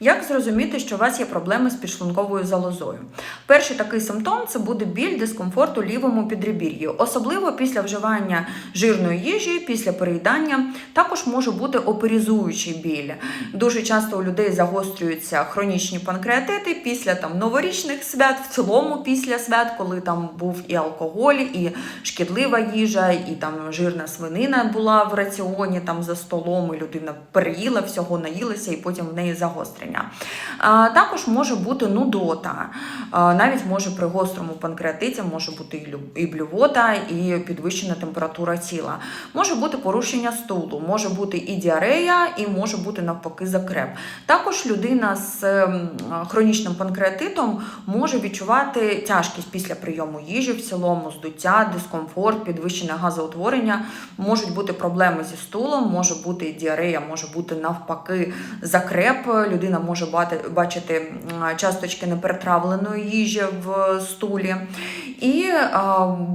Як зрозуміти, що у вас є проблеми з підшлунковою залозою? Перший такий симптом це буде біль дискомфорт у лівому підребір'ї, особливо після вживання жирної їжі, після переїдання. Також може бути оперізуючий біль. Дуже часто у людей загострюються хронічні панкреатити після там новорічних свят, в цілому після свят, коли там був і алкоголь, і шкідлива їжа, і там жирна свинина була в раціоні там за столом, і людина переїла всього, наїлася, і потім в неї загострення. А, також може бути нудота, навіть може при гострому панкреатиті може бути і блювота, і підвищена температура тіла. Може бути порушення стулу, може бути і діарея, і може бути навпаки закреп. Також людина з ем, хронічним панкреатитом може відчувати тяжкість після прийому їжі, в цілому здуття, дискомфорт, підвищене газоутворення. Можуть бути проблеми зі стулом, може бути і діарея, може бути навпаки закреп. Людина може бачити часточки неперетравленої їжі в стулі. І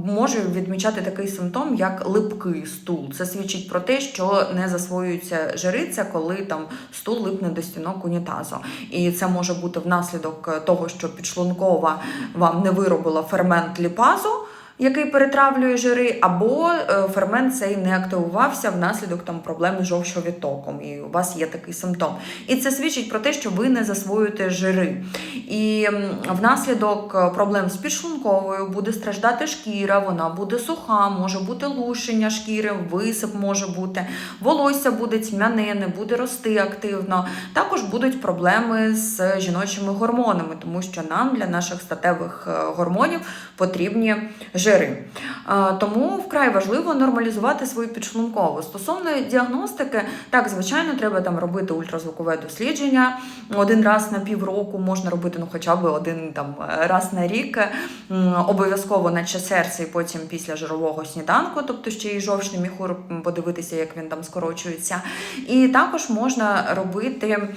може відмічати такий симптом, як липкий стул. Це свідчить про те, що не засвоюється жириця, коли там стул липне до стінок унітазу. І це може бути внаслідок того, що підшлункова вам не виробила фермент ліпазу. Який перетравлює жири, або е, фермент цей не активувався внаслідок там проблем з жовчовідтоком, і у вас є такий симптом. І це свідчить про те, що ви не засвоюєте жири. І внаслідок е, проблем з підшлунковою буде страждати шкіра, вона буде суха, може бути лущення шкіри, висип може бути, волосся буде тьмяне, не буде рости активно. Також будуть проблеми з жіночими гормонами, тому що нам для наших статевих е, гормонів потрібні жири. Е, Тому вкрай важливо нормалізувати свою підшлункову. Стосовно діагностики, так, звичайно, треба там робити ультразвукове дослідження один раз на півроку, можна робити ну, хоча б один там раз на рік. Обов'язково наче серце і потім після жирового сніданку, тобто ще й жовчний міхур, подивитися, як він там скорочується. І також можна робити е,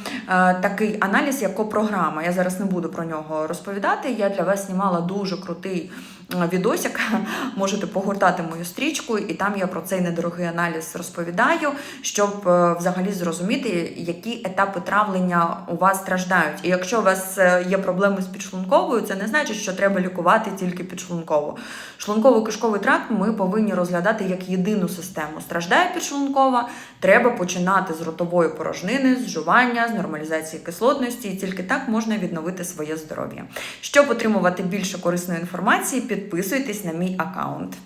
такий аналіз, як копрограма. Я зараз не буду про нього розповідати. Я для вас знімала дуже крутий відосик. Можете погортати мою стрічку, і там я про цей недорогий аналіз розповідаю, щоб е, взагалі зрозуміти, які етапи травлення у вас страждають. І якщо у вас е, є проблеми з підшлунковою, це не значить, що треба лікувати тільки підшлункову. Шлунково-кишковий тракт ми повинні розглядати як єдину систему. Страждає підшлункова, треба починати з ротової порожнини, з жування, з нормалізації кислотності, і тільки так можна відновити своє здоров'я. Щоб отримувати більше корисної інформації, підписуйтесь на мій аккаунт.